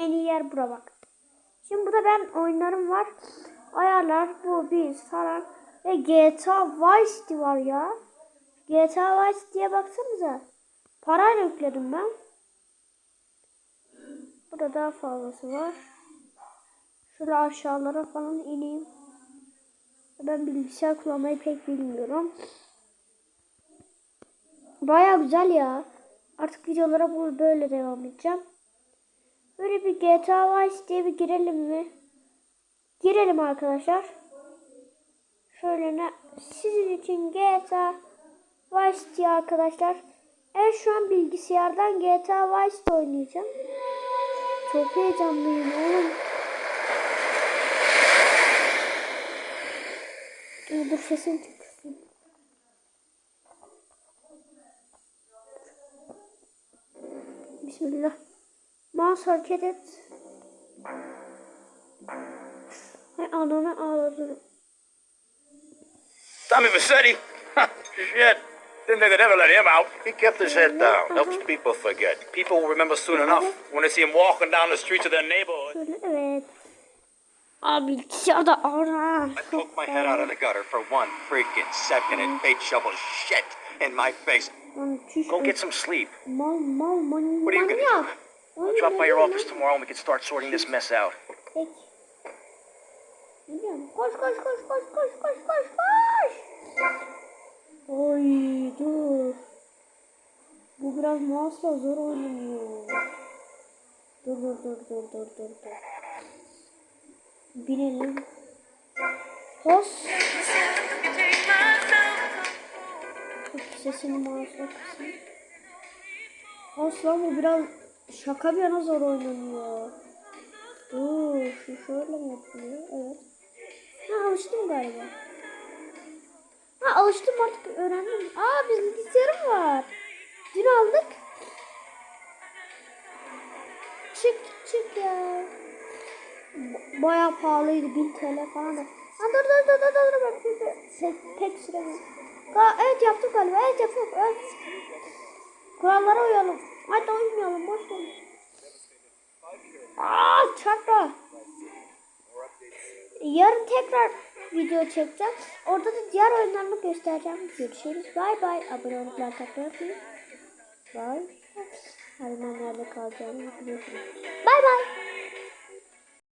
En iyi yer bura bak. Şimdi burada ben oyunlarım var. Ayarlar bu biz falan. Ve GTA Vice var ya. GTA Vice City'ye baksanıza. Parayla yükledim ben. Burada daha fazlası var. Şöyle aşağılara falan ineyim. Ben bilgisayar kullanmayı pek bilmiyorum. Baya güzel ya. Artık videolara böyle devam edeceğim. Böyle bir GTA Vice diye bir girelim mi? Girelim arkadaşlar. Şöyle ne? Sizin için GTA Vice City arkadaşlar. Evet şu an bilgisayardan GTA Vice oynayacağım. Çok heyecanlıyım oğlum. Dur, sesim çıksın. Bismillah. Mouse hareket et. Hay ananı ağladı. Tommy Vassetti? Shit. Didn't think they'd ever let him out. He kept his head down. Uh-huh. Helps people forget. People will remember soon enough when they see him walking down the streets of their neighborhood. Şöyle evet. Abi bilgisayarda ara. I poked my head out of the gutter for one freaking second and paid shovel shit in my face. Go get some sleep. Mal mal man, What are you gonna do? Drop by your office tomorrow and we can start sorting this mess out. Koş koş koş koş koş koş koş koş. Oy dur. Bu biraz mouse'la zor oynanıyor. Dur dur dur dur dur dur dur. Binelim. Hos. Sesini mouse'la kısayım. Hos lan bu biraz şaka bir yana zor oynanıyor. Dur şu şöyle mi yapılıyor? Evet. Ha alıştım galiba. Ha alıştım artık öğrendim. Aa bizim bilgisayarım var. Dün aldık. Çık çık ya. B- Bayağı pahalıydı 1000 TL falan da. Ha dur dur dur dur dur dur. dur, dur. Se- pek süremiyorum. Evet yaptık galiba. Evet yapıyoruz. Evet. Kurallara uyalım. Hadi uymayalım. Boş ver. Aa çarpma. Yarın tekrar video çekeceğim. Orada da diğer oyunlarımı göstereceğim. Görüşürüz. Bay bay. Abone olup like atmayı unutmayın. Bay. Hadi ben nerede kalacağımı. Bay bay.